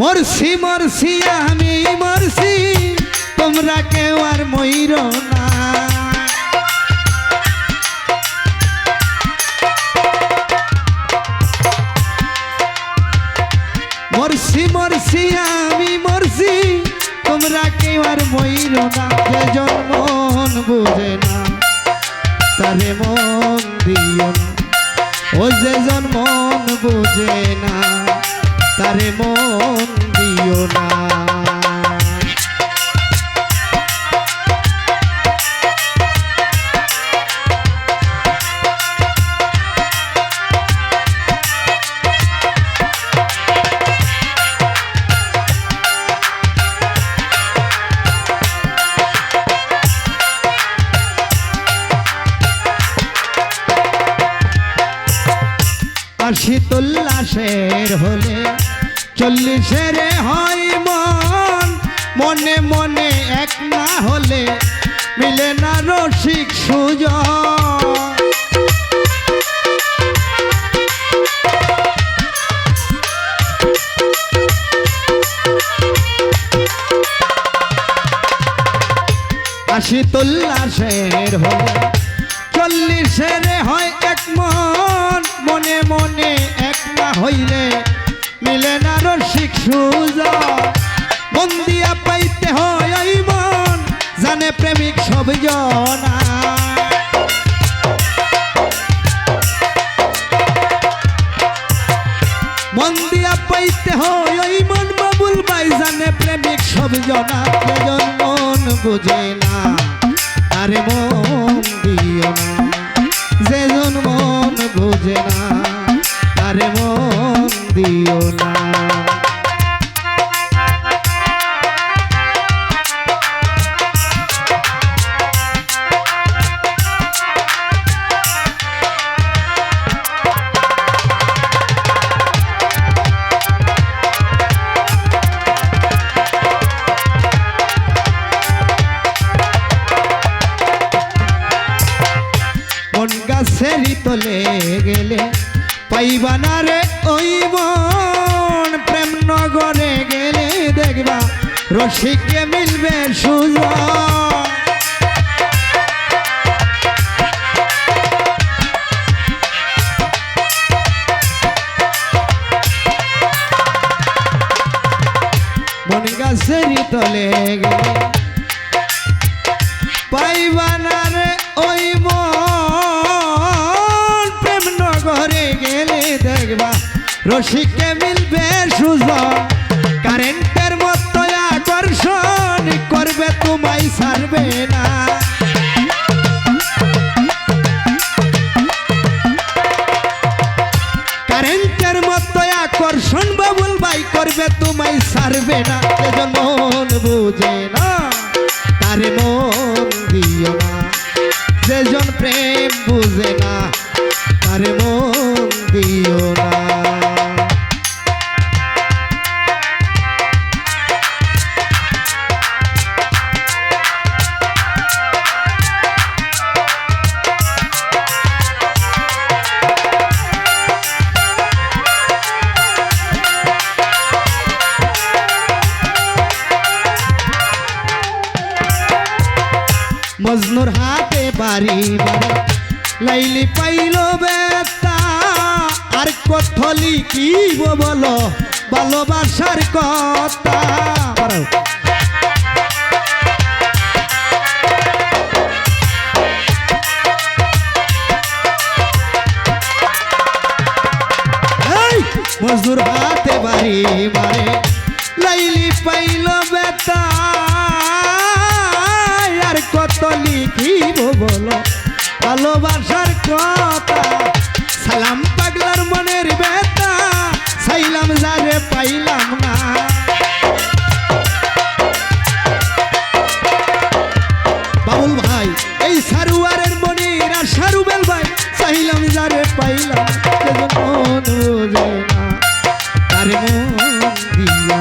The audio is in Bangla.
মরছি মরছি আমি মরছি তোমরা কেউ আর ময়ূর না। মরছি মরছি আমি মরছি তোমরা কেউ আর ময়ূর না। যে জন্মন বুঝে না, তারে মন দিও না। ও যে জন্মন বুঝে না। তারে মন দিও না। আশি তোল্লাশের হলে চল্লিশের হয় মন। মনে মনে এক না হলে মিলে না রসিক সুজন। আশি তোল্লাশের হলে চল্লিশের হয় সুজা, মন দিয়া পাইতে হয় ওই মন, জানে প্রেমিক সব জনা। মন দিয়া পাইতে হয় ওই মন, বাবুল বাই জানে প্রেমিক সব জনা। যেজন মন বুঝে না আরে মন দিও যেজন মন বুঝে না আরে মন দিও না। গাছেরই তলে গেলে পাইবা না রে ওই মন প্রেম নগরে গেলে দেখবা রসিকে মিলবে সুজন। মন গাছেরই তলে গেলে পাইবা রসিকে মিলবে সুজন কারেন্টের মতো আকর্ষণ, করবে তোমায় ছাড়বে না। কারেন্টের মতো আকর্ষণ, বাবুল ভাই, করবে তোমায় ছাড়বে না। সেজন মন বুঝে না, তারে মন দিও না। যেজন প্রেম বুঝে না, তারে মন দিও না। মজনুর হাতে বাড়ি বাড়ি। লাইলি পাইল বেতা আর কথলি কি বলো? ভালোবাসার কথা। মজদুর হাতে বাড়ি মারে লাইলি পাইল বেতা কত লিখিব বলো? ভালোবাসার কথা। সালাম পাগলার মনের বেতা সাইলাম যারে পাইলাম না। বাবুল ভাই, এই সারুয়ারের মনির আর সারুবেল ভাই চাইলাম যারে পাইলাম মন বোঝে না, তারে মন দিও